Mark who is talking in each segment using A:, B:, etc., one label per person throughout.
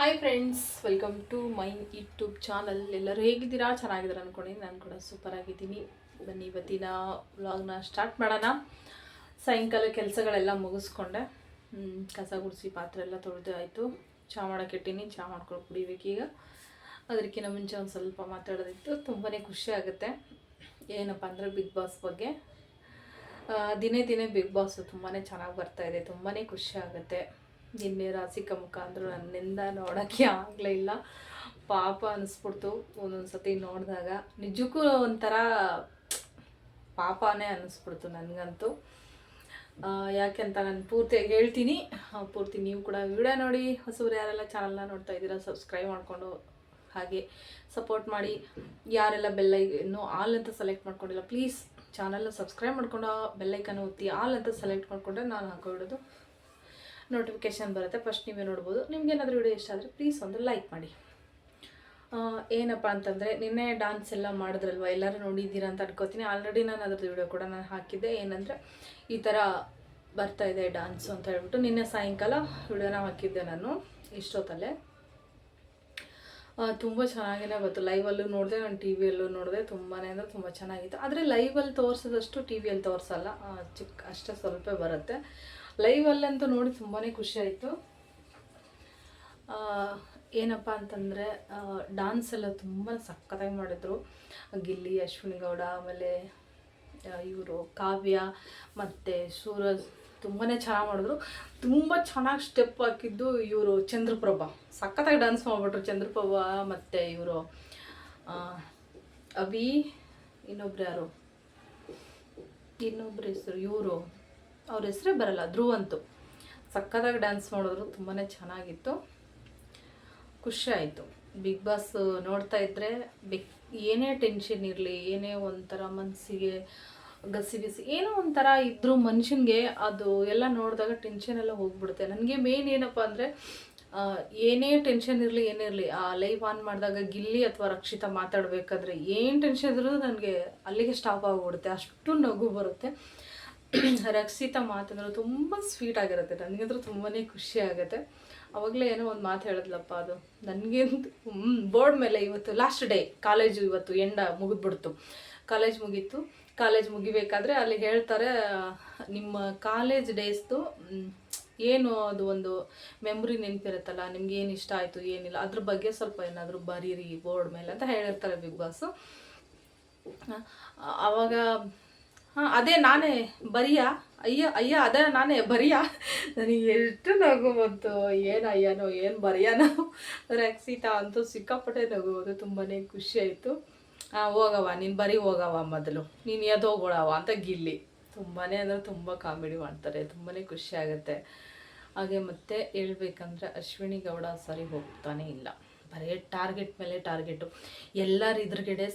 A: Hi friends welcome to my YouTube channel ಎಲ್ಲರೂ ಹೇಗಿದ್ದೀರಾ? ಚೆನ್ನಾಗಿದ್ದೀರಾ ಅಂದ್ಕೊಂಡು ನಾನು ಕೂಡ ಸೂಪರ್ ಆಗಿದ್ದೀನಿ. ಬನ್ನಿ, ಇವತ್ತಿನ ವ್ಲಾಗ್ನ ಸ್ಟಾರ್ಟ್ ಮಾಡೋಣ. ಸಾಯಂಕಾಲ ಕೆಲಸಗಳೆಲ್ಲ ಮುಗಿಸ್ಕೊಂಡೆ. ಕಸ ಗುಡಿಸಿ ಪಾತ್ರೆ ಎಲ್ಲ ತೊಳೆದು ಆಯಿತು. ಚಹಾ ಮಾಡೋಕೆ ಇಟ್ಟೀನಿ. ಚಹಾ ಮಾಡ್ಕೊಂಡು ಕುಡಿಬೇಕೀಗ ಅದಕ್ಕಿಂತ ಮುಂಚೆ ಒಂದು ಸ್ವಲ್ಪ ಮಾತಾಡೋದಿತ್ತು. ತುಂಬಾ ಖುಷಿ ಆಗುತ್ತೆ. ಏನಪ್ಪ ಅಂದರೆ ಬಿಗ್ ಬಾಸ್ ಬಗ್ಗೆ. ದಿನೇ ದಿನೇ ಬಿಗ್ ಬಾಸು ತುಂಬಾ ಚೆನ್ನಾಗಿ ಬರ್ತಾ ಇದೆ. ತುಂಬಾ ಖುಷಿ ಆಗುತ್ತೆ. ನಿನ್ನೆ ರಾಸಿಕ ಮುಖ ಅಂದರು ನನ್ನಿಂದ ನೋಡೋಕ್ಕೆ ಆಗಲೇ ಇಲ್ಲ. ಪಾಪ ಅನಿಸ್ಬಿಡ್ತು. ಒಂದೊಂದು ಸತಿ ನೋಡಿದಾಗ ನಿಜಕ್ಕೂ ಒಂಥರ ಪಾಪನೇ ಅನ್ನಿಸ್ಬಿಡ್ತು ನನಗಂತೂ. ಯಾಕೆಂತ ನಾನು ಪೂರ್ತಿಯಾಗಿ ಹೇಳ್ತೀನಿ. ಪೂರ್ತಿ ನೀವು ಕೂಡ ವಿಡಿಯೋ ನೋಡಿ. ಹೊಸಬ್ರು ಯಾರೆಲ್ಲ ಚಾನಲ್ನ ನೋಡ್ತಾ ಇದ್ದೀರಾ ಸಬ್ಸ್ಕ್ರೈಬ್ ಮಾಡಿಕೊಂಡು ಹಾಗೆ ಸಪೋರ್ಟ್ ಮಾಡಿ. ಯಾರೆಲ್ಲ ಬೆಲ್ಲ ಇನ್ನೂ ಆಲ್ ಅಂತ ಸೆಲೆಕ್ಟ್ ಮಾಡ್ಕೊಂಡಿಲ್ಲ ಪ್ಲೀಸ್ ಚಾನಲ್ನ ಸಬ್ಸ್ಕ್ರೈಬ್ ಮಾಡ್ಕೊಂಡು ಬೆಲ್ಲೈಕನ್ ಒತ್ತಿ ಆಲ್ ಅಂತ ಸೆಲೆಕ್ಟ್ ಮಾಡಿಕೊಂಡ್ರೆ ನಾನು ಹಾಕೊಡೋದು ನೋಟಿಫಿಕೇಶನ್ ಬರುತ್ತೆ. ಫಸ್ಟ್ ನೀವೇ ನೋಡ್ಬೋದು. ನಿಮ್ಗೆ ಏನಾದರೂ ವಿಡಿಯೋ ಇಷ್ಟ ಆದರೆ ಪ್ಲೀಸ್ ಒಂದು ಲೈಕ್ ಮಾಡಿ. ಏನಪ್ಪ ಅಂತಂದರೆ ನಿನ್ನೆ ಡಾನ್ಸ್ ಎಲ್ಲ ಮಾಡಿದ್ರಲ್ವ? ಎಲ್ಲರೂ ನೋಡಿದ್ದೀರಾ ಅಂತ ಅನ್ಕೋತೀನಿ. ಆಲ್ರೆಡಿ ನಾನು ಅದ್ರದ್ದು ವಿಡಿಯೋ ಕೂಡ ನಾನು ಹಾಕಿದ್ದೆ. ಏನಂದರೆ ಈ ಥರ ಬರ್ತಾ ಇದೆ ಡಾನ್ಸು ಅಂತ ಹೇಳ್ಬಿಟ್ಟು ನಿನ್ನೆ ಸಾಯಂಕಾಲ ವಿಡಿಯೋನ ಹಾಕಿದ್ದೆ ನಾನು ಇಷ್ಟೊತ್ತಲ್ಲೇ. ತುಂಬ ಚೆನ್ನಾಗೇ ಬಂತು. ಲೈವಲ್ಲೂ ನೋಡಿದೆ, ನಾನು ಟಿ ವಿಯಲ್ಲೂ ನೋಡಿದೆ. ತುಂಬಾ ಅಂದರೆ ತುಂಬ ಚೆನ್ನಾಗಿತ್ತು. ಆದರೆ ಲೈವಲ್ಲಿ ತೋರಿಸಿದಷ್ಟು ಟಿ ವಿಯಲ್ಲಿ ತೋರಿಸಲ್ಲ. ಚಿಕ್ಕ ಅಷ್ಟೇ ಸ್ವಲ್ಪ ಬರುತ್ತೆ. ಲೈವಲ್ಲಂತೂ ನೋಡಿ ತುಂಬಾ ಖುಷಿ ಆಯಿತು. ಏನಪ್ಪ ಅಂತಂದರೆ ಡಾನ್ಸ್ ಎಲ್ಲ ತುಂಬ ಸಖತ್ತಾಗಿ ಮಾಡಿದ್ರು. ಗಿಲ್ಲಿ ಅಶ್ವಿನಿ ಗೌಡ ಆಮೇಲೆ ಇವರು ಕಾವ್ಯ, ಮತ್ತು ಸೂರಜ್ ತುಂಬಾ ಚೆನ್ನಾಗಿ ಮಾಡಿದ್ರು. ತುಂಬ ಚೆನ್ನಾಗಿ ಸ್ಟೆಪ್ ಹಾಕಿದ್ದು ಇವರು ಚಂದ್ರಪ್ರಭಾ. ಸಖತ್ತಾಗಿ ಡ್ಯಾನ್ಸ್ ಮಾಡಿಬಿಟ್ರು ಚಂದ್ರಪ್ರಭಾ, ಮತ್ತು ಇವರು ಅಭಿ, ಇನ್ನೊಬ್ರು ಯಾರು? ಇನ್ನೊಬ್ರು ಹೆಸರು, ಇವರು. ಅವ್ರ ಹೆಸರೇ ಬರಲ್ಲ ಧ್ರುವಂತು ಸಖತ್ತಾಗಿ ಡ್ಯಾನ್ಸ್ ಮಾಡಿದ್ರು ತುಂಬಾ ಚೆನ್ನಾಗಿತ್ತು. ಖುಷಿ ಆಯಿತು. ಬಿಗ್ ಬಾಸ್ ನೋಡ್ತಾ ಇದ್ದರೆ ಬಿಗ್ ಏನೇ ಟೆನ್ಷನ್ ಇರಲಿ, ಏನೇ ಒಂಥರ ಮನಸ್ಸಿಗೆ ಗಸಿಬಿಸಿ ಏನೋ ಒಂಥರ ಇದ್ದರೂ ಮನುಷ್ಯನಿಗೆ ಅದು ಎಲ್ಲ ನೋಡಿದಾಗ ಟೆನ್ಷನ್ ಎಲ್ಲ ಹೋಗ್ಬಿಡುತ್ತೆ. ನನಗೆ ಮೇನ್ ಏನಪ್ಪ ಅಂದರೆ ಏನೇ ಟೆನ್ಷನ್ ಇರಲಿ, ಏನೇ ಇರಲಿ, ಆ ಲೈವ್ ಆನ್ ಮಾಡಿದಾಗ ಗಿಲ್ಲಿ ಅಥವಾ ರಕ್ಷಿತಾ ಮಾತಾಡಬೇಕಾದ್ರೆ ಏನು ಟೆನ್ಷನ್ ಇದ್ರೂ ನನಗೆ ಅಲ್ಲಿಗೆ ಸ್ಟಾಪ್ ಆಗಿಬಿಡುತ್ತೆ. ಅಷ್ಟು ನಗು ಬರುತ್ತೆ. ರಕ್ಷಿತಾ ಮಾತಂದ್ರೆ ತುಂಬ ಸ್ವೀಟ್ ಆಗಿರುತ್ತೆ. ನನಗಂತೂ ತುಂಬಾ ಖುಷಿ ಆಗುತ್ತೆ. ಅವಾಗಲೇ ಏನೋ ಒಂದು ಮಾತು ಹೇಳಿದ್ಲಪ್ಪ ಅದು. ನನಗಂತೂ ಬೋರ್ಡ್ ಮೇಲೆ ಇವತ್ತು ಲಾಸ್ಟ್ ಡೇ ಕಾಲೇಜು ಇವತ್ತು ಎಂಡ ಮುಗಿದ್ಬಿಡ್ತು. ಕಾಲೇಜ್ ಮುಗೀತು. ಕಾಲೇಜ್ ಮುಗಿಬೇಕಾದ್ರೆ ಅಲ್ಲಿ ಹೇಳ್ತಾರೆ, ನಿಮ್ಮ ಕಾಲೇಜ್ ಡೇಸ್ದು ಏನು ಅದು ಒಂದು ಮೆಮ್ರಿ ನೆನಪಿರುತ್ತಲ್ಲ, ನಿಮ್ಗೆ ಏನು ಇಷ್ಟ ಆಯಿತು, ಏನಿಲ್ಲ, ಅದ್ರ ಬಗ್ಗೆ ಸ್ವಲ್ಪ ಏನಾದರೂ ಬರೀರಿ ಬೋರ್ಡ್ ಮೇಲೆ ಅಂತ ಹೇಳಿರ್ತಾರೆ ಬಿಗ್ ಬಾಸು. ಆವಾಗ ಹಾಂ, ಅದೇ ನಾನೇ, ಬರಿಯಾ? ಅಯ್ಯ ಅಯ್ಯ ಅದೇ ನಾನೇ, ಬರಿಯಾ? ನನಗೆ ಎಷ್ಟು ನಗು ಬಂತು. ಏನು ಅಯ್ಯನೋ, ಏನು ಬರಿಯಾನೋ. ರಕ್ಷಿತಾ ಅಂತೂ ಸಿಕ್ಕಾಪಟ್ಟೆ ನಗು ಬಂತು. ತುಂಬಾ ಖುಷಿ ಆಯಿತು. ಹೋಗವ ನೀನು ಬರೀ ಹೋಗವ ಮೊದಲು. ನೀನು ಎದೋಗೋಳವ ಅಂತ ಗಿಲ್ಲಿ. ತುಂಬಾ ಅಂದರೆ ತುಂಬ ಕಾಮಿಡಿ ಮಾಡ್ತಾರೆ. ತುಂಬಾ ಖುಷಿ ಆಗುತ್ತೆ. ಹಾಗೆ ಮತ್ತೆ ಹೇಳ್ಬೇಕಂದ್ರೆ ಅಶ್ವಿನಿ ಗೌಡ ಸರಿ ಹೋಗ್ತಾನೆ ಇಲ್ಲ. ಬರೀ ಟಾರ್ಗೆಟ್ ಮೇಲೆ ಟಾರ್ಗೆಟು. ಎಲ್ಲರ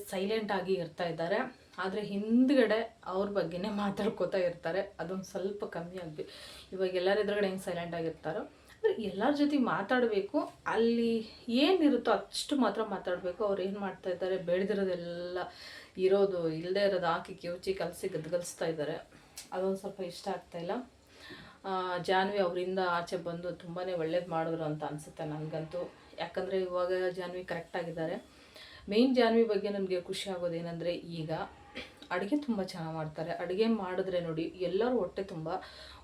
A: ಸೈಲೆಂಟ್ ಆಗಿ ಇರ್ತಾ ಇದ್ದಾರೆ. ಆದರೆ ಹಿಂದ್ಗಡೆ ಅವ್ರ ಬಗ್ಗೆನೇ ಮಾತಾಡ್ಕೋತಾ ಇರ್ತಾರೆ. ಅದೊಂದು ಸ್ವಲ್ಪ ಕಮ್ಮಿ ಆಗಬೇಕು ಇವಾಗ ಎಲ್ಲರ ಎದುರುಗಡೆ ಹೆಂಗೆ ಸೈಲೆಂಟ್ ಆಗಿರ್ತಾರೋ ಅಂದರೆ ಎಲ್ಲರ ಜೊತೆ ಮಾತಾಡಬೇಕು. ಅಲ್ಲಿ ಏನಿರುತ್ತೋ ಅಷ್ಟು ಮಾತ್ರ ಮಾತಾಡಬೇಕು. ಅವ್ರು ಏನು ಮಾಡ್ತಾ ಇದ್ದಾರೆ? ಬೆಳೆದಿರೋದೆಲ್ಲ ಇರೋದು ಇಲ್ಲದೆ ಇರೋದು ಹಾಕಿ ಕಿವುಚಿ ಕಲಸಿ ಗದ್ಗಲಿಸ್ತಾ ಇದ್ದಾರೆ. ಅದೊಂದು ಸ್ವಲ್ಪ ಇಷ್ಟ ಆಗ್ತಾಯಿಲ್ಲ ಆ, ಜಾನ್ವಿ ಅವರಿಂದ ಆಚೆ ಬಂದು ತುಂಬಾ ಒಳ್ಳೇದು ಮಾಡಿದ್ರು ಅಂತ ಅನಿಸುತ್ತೆ ನನಗಂತೂ. ಯಾಕಂದರೆ ಇವಾಗ ಜಾನ್ವಿ ಕರೆಕ್ಟಾಗಿದ್ದಾರೆ ಮೇಯ್ನ್ ಜಾನ್ವಿ ಬಗ್ಗೆ ನನಗೆ ಖುಷಿ ಆಗೋದೇನೆಂದರೆ ಈಗ ಅಡುಗೆ ತುಂಬ ಚೆನ್ನಾಗಿ ಮಾಡ್ತಾರೆ. ಅಡುಗೆ ಮಾಡಿದ್ರೆ ನೋಡಿ ಎಲ್ಲರೂ ಹೊಟ್ಟೆ ತುಂಬ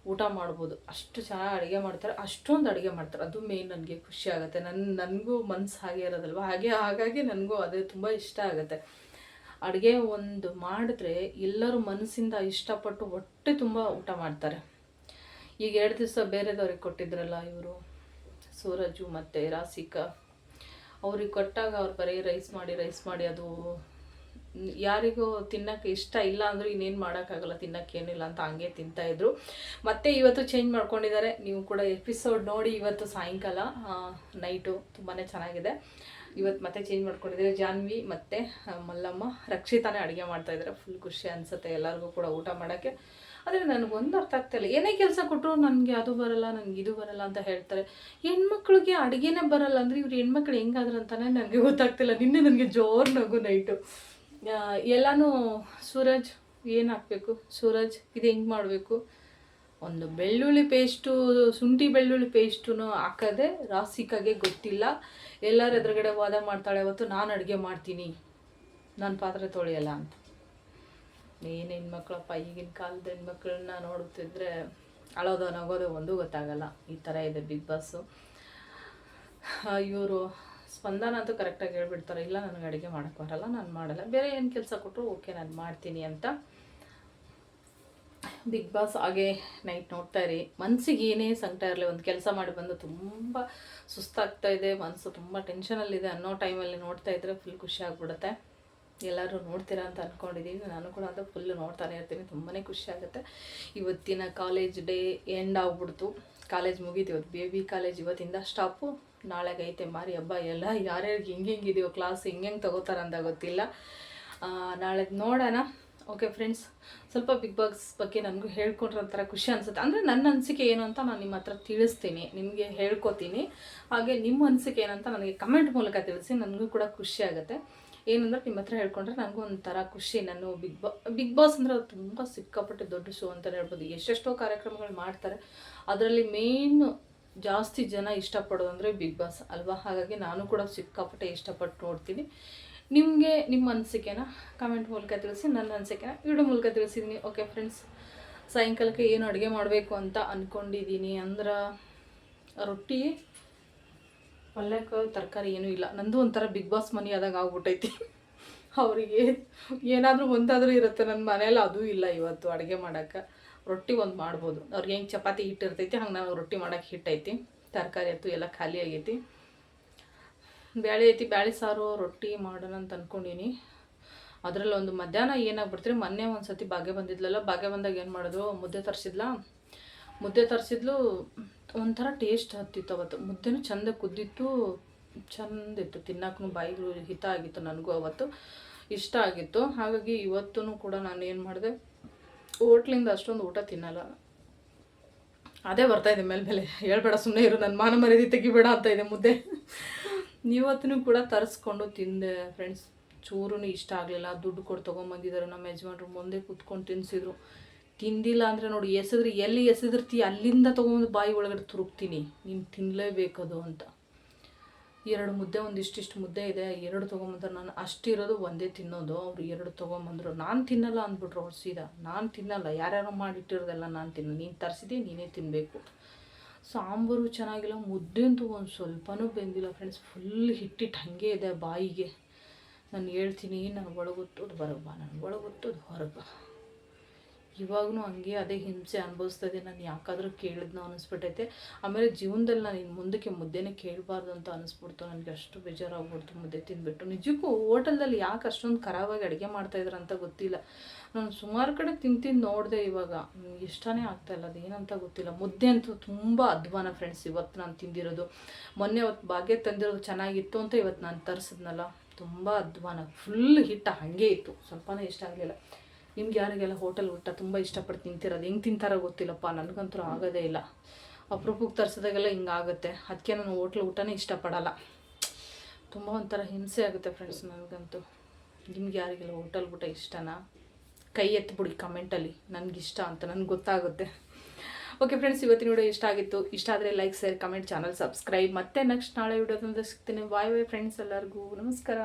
A: ಊಟ ಮಾಡ್ಬೋದು. ಅಷ್ಟು ಚೆನ್ನಾಗಿ ಅಡುಗೆ ಮಾಡ್ತಾರೆ, ಅಷ್ಟೊಂದು ಅಡುಗೆ ಮಾಡ್ತಾರೆ. ಅದು ಮೇಯ್ನ್ ನನಗೆ ಖುಷಿ ಆಗುತ್ತೆ. ನನ್ನ ನನಗೂ ಮನ್ಸು ಹಾಗೆ ಇರೋದಲ್ವ? ಹಾಗೆ, ಹಾಗಾಗಿ ನನಗೂ ಅದೇ ತುಂಬ ಇಷ್ಟ ಆಗುತ್ತೆ. ಅಡುಗೆ ಒಂದು ಮಾಡಿದ್ರೆ ಎಲ್ಲರೂ ಮನಸ್ಸಿಂದ ಇಷ್ಟಪಟ್ಟು ಹೊಟ್ಟೆ ತುಂಬ ಊಟ ಮಾಡ್ತಾರೆ. ಈಗ ಎರಡು ದಿವಸ ಬೇರೆದವ್ರಿಗೆ ಕೊಟ್ಟಿದ್ರಲ್ಲ ಇವರು ಸೂರಜು ಮತ್ತು ರಾಸಿಕಾ, ಅವ್ರಿಗೆ ಕೊಟ್ಟಾಗ ಅವ್ರು ಬರೀ ರೈಸ್ ಮಾಡಿ ರೈಸ್ ಮಾಡಿ ಅದು ಯಾರಿಗೂ ತಿನ್ನೋಕ್ಕೆ ಇಷ್ಟ ಇಲ್ಲ ಅಂದರೂ ಇನ್ನೇನು ಮಾಡೋಕ್ಕಾಗಲ್ಲ, ತಿನ್ನೋಕ್ಕೆ ಏನಿಲ್ಲ ಅಂತ ಹಂಗೆ ತಿಂತಾಯಿದ್ರು ಮತ್ತೆ ಇವತ್ತು ಚೇಂಜ್ ಮಾಡ್ಕೊಂಡಿದ್ದಾರೆ. ನೀವು ಕೂಡ ಎಪಿಸೋಡ್ ನೋಡಿ ಇವತ್ತು ಸಾಯಂಕಾಲ ನೈಟು ತುಂಬಾ ಚೆನ್ನಾಗಿದೆ. ಇವತ್ತು ಮತ್ತೆ ಚೇಂಜ್ ಮಾಡ್ಕೊಂಡಿದ್ದಾರೆ. ಜಾನ್ವಿ ಮತ್ತು ಮಲ್ಲಮ್ಮ ರಕ್ಷಿತಾನೇ ಅಡುಗೆ ಮಾಡ್ತಾಯಿದ್ದಾರೆ ಫುಲ್ ಖುಷಿ ಅನಿಸುತ್ತೆ ಎಲ್ಲರಿಗೂ ಕೂಡ ಊಟ ಮಾಡೋಕ್ಕೆ. ಆದರೆ ನನಗೊಂದು ಅರ್ಥ ಆಗ್ತಾಯಿಲ್ಲ ಏನೇ ಕೆಲಸ ಕೊಟ್ಟರು ನನಗೆ ಅದು ಬರಲ್ಲ ನನಗೆ ಇದು ಬರಲ್ಲ ಅಂತ ಹೇಳ್ತಾರೆ. ಹೆಣ್ಮಕ್ಳಿಗೆ ಅಡುಗೆನೇ ಬರಲ್ಲ ಅಂದರೆ ಇವ್ರು ಹೆಣ್ಮಕ್ಳು ಹೆಂಗಾದ್ರು ಅಂತಲೇ ನನಗೆ ಗೊತ್ತಾಗ್ತಿಲ್ಲ. ನಿನ್ನೆ ನನಗೆ ಜೋರು ನಗು ನೈಟು. ಎಲ್ಲನೂ ಸೂರಜ್ ಏನು ಹಾಕಬೇಕು? ಸೂರಜ್, ಇದು ಹೆಂಗೆ ಮಾಡಬೇಕು? ಒಂದು ಬೆಳ್ಳುಳ್ಳಿ ಪೇಸ್ಟು, ಶುಂಠಿ ಬೆಳ್ಳುಳ್ಳಿ ಪೇಸ್ಟು ಹಾಕೋದೆ ರಾಸಿಕಾಗೆ ಗೊತ್ತಿಲ್ಲ. ಎಲ್ಲರ ಎದುರುಗಡೆ ವಾದ ಮಾಡ್ತಾಳೆ, ಅವತ್ತು ನಾನು ಅಡುಗೆ ಮಾಡ್ತೀನಿ. ನನ್ನ ಪಾತ್ರೆ ತೊಳೆಯಲ್ಲ ಅಂತ. ಏನು ಹೆಣ್ಮಕ್ಳಪ್ಪ, ಈಗಿನ ಕಾಲದ ಹೆಣ್ಮಕ್ಳನ್ನ ನೋಡುತ್ತಿದ್ರೆ ಅಳೋದು ನಗೋದು ಒಂದೂ ಗೊತ್ತಾಗಲ್ಲ. ಈ ಥರ ಇದೆ ಬಿಗ್ ಬಾಸು. ಇವರು ಸ್ಪಂದನ ಅಂತೂ ಕರೆಕ್ಟಾಗಿ ಹೇಳ್ಬಿಡ್ತಾರೆ. ಇಲ್ಲ, ನನಗೆ ಅಡುಗೆ ಮಾಡೋಕ್ಕೆ ಬರಲ್ಲ, ನಾನು ಮಾಡಲ್ಲ. ಬೇರೆ ಏನು ಕೆಲಸ ಕೊಟ್ಟರು ಓಕೆ, ನಾನು ಮಾಡ್ತೀನಿ ಅಂತ. ಬಿಗ್ ಬಾಸ್ ಹಾಗೆ ನೈಟ್ ನೋಡ್ತಾ ಇರಿ. ಮನಸ್ಸಿಗೆ ಏನೇ ಸಂಕಟ ಇರಲಿ, ಒಂದು ಕೆಲಸ ಮಾಡಿ ಬಂದು ತುಂಬ ಸುಸ್ತಾಗ್ತಾ ಇದೆ. ಮನಸ್ಸು ತುಂಬ ಟೆನ್ಷನಲ್ಲಿದೆ ಅನ್ನೋ ಟೈಮಲ್ಲಿ ನೋಡ್ತಾ ಇದ್ದರೆ ಫುಲ್ ಖುಷಿ ಆಗ್ಬಿಡುತ್ತೆ. ಎಲ್ಲರೂ ನೋಡ್ತೀರಾ ಅಂತ ಅಂದ್ಕೊಂಡಿದ್ದೀನಿ ನಾನು ಕೂಡ ಅದು ಫುಲ್ ನೋಡ್ತಾನೆ ಇರ್ತೀನಿ. ತುಂಬಾ ಖುಷಿ ಆಗುತ್ತೆ. ಇವತ್ತಿನ ಕಾಲೇಜ್ ಡೇ ಎಂಡ್ ಆಗ್ಬಿಡ್ತು. ಕಾಲೇಜ್ ಮುಗೀತು. ಇವತ್ತು ಬೇಬಿ ಕಾಲೇಜ್ ಇವತ್ತಿಂದ ಸ್ಟಾಪು ನಾಳೆಗೈತೆ ಮಾರಿ, ಹಬ್ಬ ಎಲ್ಲ ಯಾರ್ಯಾರಿಗೆ ಹಿಂಗೆ ಹೆಂಗಿದೆಯೋ ಕ್ಲಾಸ್ ಹಿಂಗೆ ಹೆಂಗೆ ತಗೋತಾರೆ ಅಂತ ಗೊತ್ತಿಲ್ಲ ನಾಳೆ ನೋಡೋಣ. ಓಕೆ ಫ್ರೆಂಡ್ಸ್ ಸ್ವಲ್ಪ ಬಿಗ್ ಬಾಸ್ ಬಗ್ಗೆ ನನಗೂ ಹೇಳ್ಕೊಂಡ್ರೆ ಒಂಥರ ಖುಷಿ ಅನಿಸುತ್ತೆ. ಅಂದರೆ ನನ್ನ ಅನಿಸಿಕೆ ಏನು ಅಂತ ನಾನು ನಿಮ್ಮ ಹತ್ರ ತಿಳಿಸ್ತೀನಿ. ನಿಮಗೆ ಹೇಳ್ಕೊತೀನಿ. ಹಾಗೆ ನಿಮ್ಮ ಅನಿಸಿಕೆ ಏನಂತ ನನಗೆ ಕಮೆಂಟ್ ಮೂಲಕ ತಿಳಿಸಿ ನನಗೂ ಕೂಡ ಖುಷಿ ಆಗುತ್ತೆ. ಏನಂದ್ರೆ ನಿಮ್ಮ ಹತ್ರ ಹೇಳ್ಕೊಂಡ್ರೆ ನನಗೂ ಒಂಥರ ಖುಷಿ. ನಾನು ಬಿಗ್ ಬಾ ಬಿಗ್ ಬಾಸ್ ಅಂದರೆ ಅದು ತುಂಬ ಸಿಕ್ಕಾಪಟ್ಟೆ ದೊಡ್ಡ ಶೋ ಅಂತಲೇ ಹೇಳ್ಬೋದು. ಎಷ್ಟೆಷ್ಟೋ ಕಾರ್ಯಕ್ರಮಗಳು ಮಾಡ್ತಾರೆ. ಅದರಲ್ಲಿ ಮೇಯ್ನು ಜಾಸ್ತಿ ಜನ ಇಷ್ಟಪಡೋದು ಅಂದರೆ ಬಿಗ್ ಬಾಸ್ ಅಲ್ವಾ? ಹಾಗಾಗಿ ನಾನು ಕೂಡ ಸಿಕ್ಕಾಪಟ್ಟೆ ಇಷ್ಟಪಟ್ಟು ನೋಡ್ತೀನಿ. ನಿಮಗೆ ನಿಮ್ಮ ಅನಿಸಿಕೆನ ಕಮೆಂಟ್ ಮೂಲಕ ತಿಳಿಸಿ, ನನ್ನ ಅನಿಸಿಕೆನ ವಿಡಿಯೋ ಮೂಲಕ ತಿಳಿಸಿದ್ದೀನಿ ಓಕೆ ಫ್ರೆಂಡ್ಸ್ ಸಾಯಂಕಾಲಕ್ಕೆ ಏನು ಅಡುಗೆ ಮಾಡಬೇಕು ಅಂತ ಅಂದ್ಕೊಂಡಿದ್ದೀನಿ ಅಂದ್ರೆ ರೊಟ್ಟಿ, ಪಲ್ಯಕ್ಕೆ ತರಕಾರಿ ಏನೂ ಇಲ್ಲ. ನಂದು ಒಂಥರ ಬಿಗ್ ಬಾಸ್ ಮನಿ ಆದಾಗ ಆಗ್ಬಿಟ್ಟೈತಿ. ಅವರಿಗೆ ಏನಾದರೂ ಒಂದಾದರೂ ಇರುತ್ತೆ ನನ್ನ ಮನೇಲಿ, ಅದೂ ಇಲ್ಲ ಇವತ್ತು ಅಡುಗೆ ಮಾಡೋಕ್ಕೆ. ರೊಟ್ಟಿ ಒಂದು ಮಾಡ್ಬೋದು. ಅವ್ರಿಗೆ ಹೆಂಗೆ ಚಪಾತಿ ಹಿಟ್ಟಿರ್ತೈತಿ ಹಂಗೆ ನಾವು ರೊಟ್ಟಿ ಮಾಡೋಕ್ಕೆ ಹಿಟ್ಟೈತಿ ತರಕಾರಿ ಅಂತೂ ಎಲ್ಲ ಖಾಲಿ ಆಗೈತಿ. ಬ್ಯಾಳೆ ಐತಿ, ಬ್ಯಾಳೆ ಸಾರು ರೊಟ್ಟಿ ಮಾಡೋಣ ಅಂತ ಅಂದ್ಕೊಂಡೀನಿ ಅದರಲ್ಲಿ ಒಂದು ಮಧ್ಯಾಹ್ನ ಏನಾಗ್ಬಿಡ್ತೀರಿ, ಮೊನ್ನೆ ಒಂದು ಸತಿ ಬಾಗೆ ಬಂದಿದ್ಲಲ್ಲ, ಬಾಗೆ ಬಂದಾಗ ಏನು ಮಾಡಿದ್ರು ಮುದ್ದೆ ತರಿಸಿದ್ಲ? ಮುದ್ದೆ ತರಿಸಿದ್ಲು, ಒಂಥರ ಟೇಸ್ಟ್ ಹತ್ತಿತ್ತು ಅವತ್ತು. ಮುದ್ದೆನೂ ಚೆಂದ ಕುದ್ದಿತ್ತು ಚಂದಿತ್ತು ತಿನ್ನಕ್ಕೂ ಬಾಯಿಗೂ ಹಿತ ಆಗಿತ್ತು ನನಗೂ ಅವತ್ತು, ಇಷ್ಟ ಆಗಿತ್ತು. ಹಾಗಾಗಿ ಇವತ್ತೂ ಕೂಡ ನಾನು ಏನು ಮಾಡಿದೆ, ಹೋಟ್ಲಿಂದ ಅಷ್ಟೊಂದು ಊಟ ತಿನ್ನಲ್ಲ. ಅದೇ ಬರ್ತಾಯಿದೆ ಮೇಲೆ ಮೇಲೆ ಹೇಳ್ಬೇಡ ಸುಮ್ಮನೆ ಇರು ನನ್ನ ಮಾನ ಮರ್ಯಾದೆ ತೆಗಿಬೇಡ ಅಂತ ಇದೆ ಮುದ್ದೆ. ಇವತ್ತೂ ಕೂಡ ತರಿಸ್ಕೊಂಡು ತಿಂದೆ ಫ್ರೆಂಡ್ಸ್ ಚೂರೂ ಇಷ್ಟ ಆಗಲಿಲ್ಲ. ದುಡ್ಡು ಕೊಟ್ಟು ತೊಗೊಂಬಂದಿದ್ದಾರೆ. ನಮ್ಮ ಯಜಮಾನ್ರು ಮುಂದೆ ಕೂತ್ಕೊಂಡು ತಿನ್ನಿಸಿದ್ರು ತಿಂದಿಲ್ಲ ಅಂದರೆ ನೋಡಿ, ಎಸೆದ್ರೆ ಎಲ್ಲಿ ಎಸೆದಿರ್ತಿ? ಅಲ್ಲಿಂದ ತೊಗೊಂಡು ಬಾಯಿ ಒಳಗಡೆ ತುರುಕ್ತೀನಿ. ನೀನು ತಿನ್ನಲೇಬೇಕದು ಅಂತ. ಎರಡು ಮುದ್ದೆ, ಒಂದಿಷ್ಟಿಷ್ಟು ಮುದ್ದೆ ಇದೆ. ಎರಡು ತೊಗೊಂಬಂದ್ರೆ ನಾನು ಅಷ್ಟಿರೋದು ಒಂದೇ ತಿನ್ನೋದು. ಅವರು ಎರಡು ತೊಗೊಂಬಂದರು. ನಾನು ತಿನ್ನಲ್ಲ ಅಂದ್ಬಿಟ್ರು ಅವ್ರು ಸೀದಾ. ನಾನು ತಿನ್ನಲ್ಲ. ಯಾರ್ಯಾರೋ ಮಾಡಿಟ್ಟಿರೋದೆಲ್ಲ ನಾನು ತಿನ್ನ. ನೀನು ತರಿಸಿದೆ ನೀನೇ ತಿನ್ನಬೇಕು ಸಾಂಬಾರು ಚೆನ್ನಾಗಿಲ್ಲ, ಮುದ್ದೆ ಅಂತೂ ಒಂದು ಸ್ವಲ್ಪನೂ ಬೆಂದಿಲ್ಲ ಫ್ರೆಂಡ್ಸ್ ಫುಲ್ ಹಿಟ್ಟಿಟ್ಟು ಹಾಗೆ ಇದೆ ಬಾಯಿಗೆ. ನಾನು ಹೇಳ್ತೀನಿ ನನಗೆ ಒಳಗೊತ್ತೋದು ಬರಬ್ಬ ನನಗೆ ಒಳಗೊತ್ತೋದು ಹೊರಗೆ. ಬಾ ಇವಾಗೂ ಹಂಗೆ ಅದೇ ಹಿಂಸೆ ಅನುಭವಿಸ್ತಾ ಇದೆ. ನಾನು ಯಾಕಾದರೂ ಕೇಳಿದ್ನೋ ಅನ್ನಿಸ್ಬಿಟ್ಟೈತೆ ಆಮೇಲೆ ಜೀವನದಲ್ಲಿ ನಾನು ಇನ್ನು ಮುಂದಕ್ಕೆ ಮುದ್ದೆನೇ ಕೇಳಬಾರ್ದು ಅಂತ ಅನಿಸ್ಬಿಡ್ತು. ನನಗೆ ಅಷ್ಟು ಬೇಜಾರಾಗ್ಬಿಡ್ತು ಮುದ್ದೆ ತಿಂದ್ಬಿಟ್ಟು. ನಿಜಕ್ಕೂ ಹೋಟೆಲ್ದಲ್ಲಿ ಯಾಕೆ ಅಷ್ಟೊಂದು ಖರಾಬಾಗಿ ಅಡುಗೆ ಮಾಡ್ತಾಯಿದ್ರು ಅಂತ ಗೊತ್ತಿಲ್ಲ. ನಾನು ಸುಮಾರು ಕಡೆ ತಿಂತಿದ್ದು ನೋಡಿದೆ ಇವಾಗ. ಇಷ್ಟನೇ ಆಗ್ತಾಯಿಲ್ಲ ಅದು ಏನಂತ ಗೊತ್ತಿಲ್ಲ. ಮುದ್ದೆ ಅಂತೂ ತುಂಬ ಅಧ್ವಾನ ಫ್ರೆಂಡ್ಸ್ ಇವತ್ತು ನಾನು ತಿಂದಿರೋದು. ಮೊನ್ನೆ ಅವತ್ತು ಭಾಗ್ಯ ತಂದಿರೋದು ಚೆನ್ನಾಗಿತ್ತು ಅಂತ ಇವತ್ತು ನಾನು ತರಿಸಿದ್ನಲ್ಲ. ತುಂಬ ಅಧ್ವಾನ. ಫುಲ್ ಹಿಟ್ಟು ಹಾಗೆ ಇತ್ತು. ಸ್ವಲ್ಪನೇ ಇಷ್ಟ ಆಗಲಿಲ್ಲ. ನಿಮ್ಗೆ ಯಾರಿಗೆಲ್ಲ ಹೋಟೆಲ್ ಊಟ ತುಂಬ ಇಷ್ಟಪಟ್ಟು ತಿಂತಿರೋದು, ಹೆಂಗೆ ತಿಂತಾರೋ ಗೊತ್ತಿಲ್ಲಪ್ಪ, ನನಗಂತೂ ಆಗೋದೇ ಇಲ್ಲ. ಅಪರೂಪಕ್ಕೆ ತರಿಸಿದಾಗೆಲ್ಲ ಹಿಂಗಾಗುತ್ತೆ ಅದಕ್ಕೆ ನಾನು ಹೋಟ್ಲ್ ಊಟನೇ ಇಷ್ಟಪಡಲ್ಲ. ತುಂಬ ಒಂಥರ ಹಿಂಸೆ ಆಗುತ್ತೆ ಫ್ರೆಂಡ್ಸ್ ನನಗಂತೂ. ನಿಮ್ಗೆ ಯಾರಿಗೆಲ್ಲ ಹೋಟೆಲ್ ಊಟ ಇಷ್ಟನಾ? ಕೈ ಎತ್ತಿಬಿಡಿ ಕಮೆಂಟಲ್ಲಿ ಇಷ್ಟ ಅಂತ ನನಗೆ ಗೊತ್ತಾಗುತ್ತೆ. ಓಕೆ ಫ್ರೆಂಡ್ಸ್ ಇವತ್ತಿನ ವಿಡಿಯೋ ಇಷ್ಟ ಆಗಿತ್ತು. ಇಷ್ಟ ಆದರೆ like share comment channel subscribe ಮತ್ತೆ ನೆಕ್ಸ್ಟ್ ನಾಳೆ ವಿಡಿಯೋದಿಂದ ಸಿಗ್ತೀನಿ. ಬಾಯ್ ಬಾಯ್ ಫ್ರೆಂಡ್ಸ್ ಎಲ್ಲರಿಗೂ. ನಮಸ್ಕಾರ.